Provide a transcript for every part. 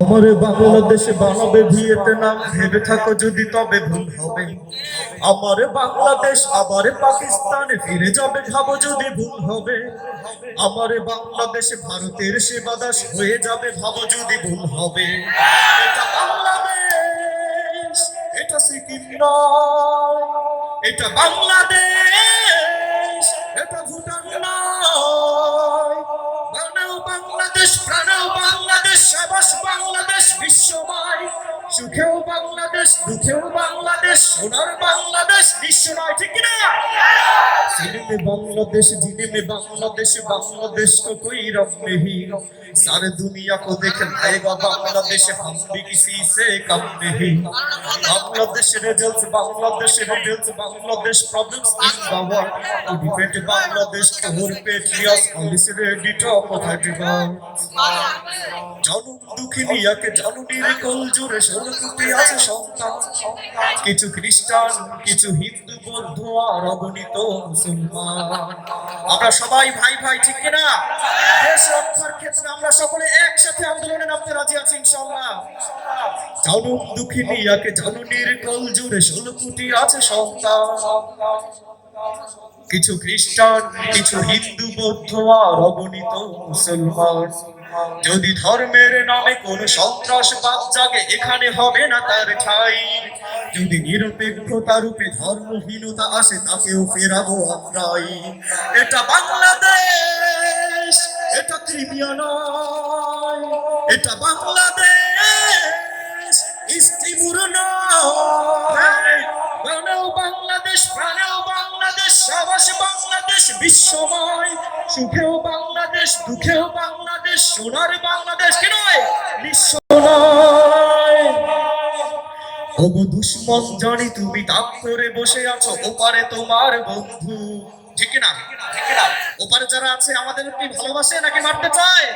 আমার বাংলাদেশ বানাবে ভিয়েতনাম, ভেবে থাকো যদি তবে ভুল হবে। আমার বাংলাদেশ আবার পাকিস্তানে, ফিরে যাবে ভাবো যদি ভুল হবে। আমার বাংলাদেশ ভারতের সেবা দাস হয়ে যাবে ভাবো যদি ভুল হবে। এটা বাংলাদেশ, এটা সিকিম নয়, এটা বাংলাদেশ, এটা ভুটান নয়। বাংলাদেশ সাবাস বিশ্বময়। সুখেও বাংলাদেশ দুঃখেও বাংলাদেশ সোনার বাংলাদেশ বিশ্ব নয় ঠিক না সিনে बांग्लादेश जीने में बांग्लादेश बांग्लादेश को कोई रब नहीं सारे दुनिया को देख लाएगा बांग्लादेश हम भी किसी से कम नहीं Bangladesh results Bangladesh results Bangladesh problems in the world to defend Bangladesh core patriots always ready to protect God জনম দুঃখিনিয়াকে জননীর কোল জুড়ে ষোলো কোটি আছে সন্তান কিছু খ্রিস্টান কিছু হিন্দু বৌদ্ধ আর অগণিত মুসলমান আমরা সবাই ভাই ভাই, ঠিক কিনা? দেশ রক্ষার ক্ষেত্রে আমরা সকলে একসাথে আন্দোলনে নামতে রাজি আছি, ইনশাআল্লাহ। দুঃখিনী দুঃখিনিয়াকে জননীর কল জুড়ে ষোলো কোটি আছে সন্তান। কিছু খ্রিস্টান, কিছু হিন্দু, বৌদ্ধ আর অগণিত মুসলমান। যদি ধর্মের নামে কোন সন্ত্রাসবাদ জাগে, এখানে হবে না তার ঠাই। যদি নিরপেক্ষতা রূপে ধর্মহীনতা আসে, তাকেও ফেরাবো আমরাই এটা বাংলাদেশ, এটা ক্রিমিয়া এটা বাংলাদেশ। বিশ্বময়, সুখেও বাংলাদেশ, দুঃখেও বাংলাদেশ, সোনার বাংলাদেশ, কি নয়? বিশ্ব নয়। ওগো দুশ্মন জানি তুমি তাক করে বসে আছো, ওপারে তোমার বন্ধু। ঠিক না ওপারে যারা আছে, আমাদের কি ভালোবাসে নাকি মারতে চায়?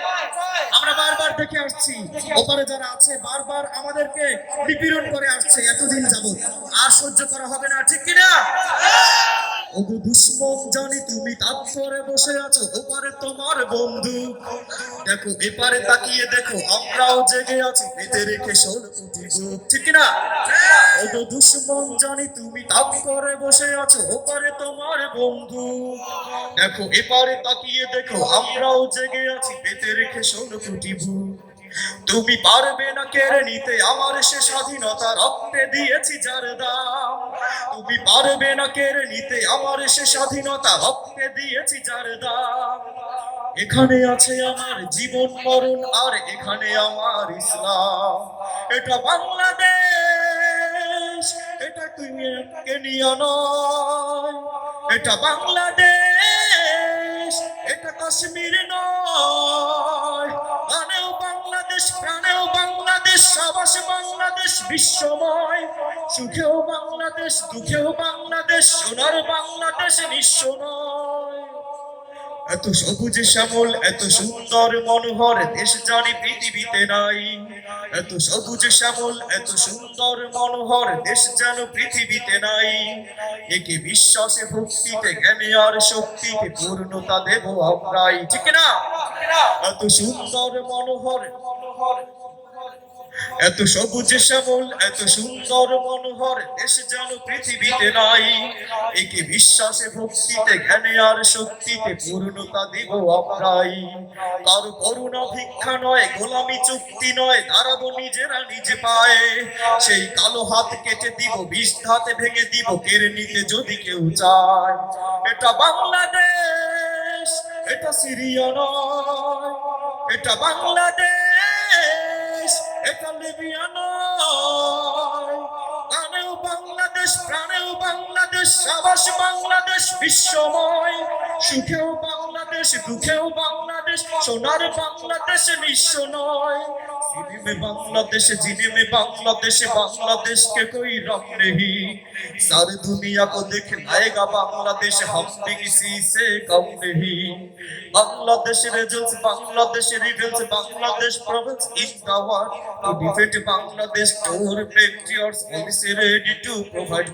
আমরা বারবার দেখে আসছি, ওপারে যারা আছে, বারবার আমাদেরকে নিপীড়ন করে আসছে, এতদিন যাবত আর সহ্য করা হবে না, ঠিক কিনা? ওগো দুশ্মন জানি তুমি তাক করে বসে আছো, ওপারে তোমার বন্ধু। দেখো, এপারে তাকিয়ে দেখো, আমরাও জেগে আছি পেতে রেখে ষোল কোটি ঠিক না ওগো দুশ্মন জানি তুমি তাক করে বসে আছো, ওপারে তোমার বন্ধু। দেখো, এপারে তাকিয়ে দেখো, আমরাও জেগে আছি পেতে রেখে ষোল কোটি বুক। তুমি পারবে না কেড়ে নিতে, আমার সে স্বাধীনতা রক্তে দিয়েছি যার দাম। তুমি পারবে না কেড়ে নিতে, আমার সে স্বাধীনতা রক্তে দিয়েছি যার দাম। এখানে আছে আমার জীবন, মরণ, আর এখানে আমার ইসলাম। এটা বাংলাদেশ, এটা তুমি কেনিয়া নয়। এটা বাংলাদেশ, এটা কাশ্মীর নয়। সাবাস বাংলাদেশ, বিশ্বময়। সুখেও বাংলাদেশ, দুঃখেও বাংলাদেশ, সোনার বাংলাদেশ নিঃস্ব নয়। এত সবুজ শ্যামল, এত সুন্দর মনোহর, দেশ জানি পৃথিবীতে নাই। এত সবুজ শ্যামল, এত সুন্দর মনোহর, দেশ যেন পৃথিবীতে নাই। একে বিশ্বাসে ভক্তিতে, জ্ঞানে আর শক্তিকে পূর্ণতা দেব আমরাই। ঠিক না এত সুন্দর মনোহর মনোহর এত সবুজ শ্যামল, এত সুন্দর মনোহর, দেশ যেন পৃথিবীতে নাই। একে বিশ্বাসে, ভক্তিতে, জ্ঞানে আর শক্তিতে পূর্ণতা দিব আমরাই। কারও করুণা ভিক্ষা নয়, গোলামি চুক্তি নয়, দাঁড়াবো নিজেরা নিজে পায়ে। সেই কালো হাত কেটে দিব, বিষ হাতে ভেঙে দিব কেড়ে নিতে যদি কেউ চায়। এটা বাংলাদেশ, এটা সিরিয়া নয়, এটা বাংলাদেশ। এটা লিবিয়া নয় প্রাণেও বাংলাদেশ প্রাণেও বাংলাদেশ, সাবাস বাংলাদেশ, বিশ্বময়। সুখেও বাংলাদেশ, দুঃখেও বাংলাদেশ, সোনার বাংলাদেশ নিঃস্ব নয়। সিনেমে বাংলাদেশ বাংলাদেশে, বাংলাদেশকে কই রং নেহি? সার দুনিয়া কো দেখ লায়েগা বাংলাদেশ, হম ভি কিসি সে কম নেহি। Bangladesh wrestles Bangladesh rivals Bangladesh Bangladesh tour ready to provide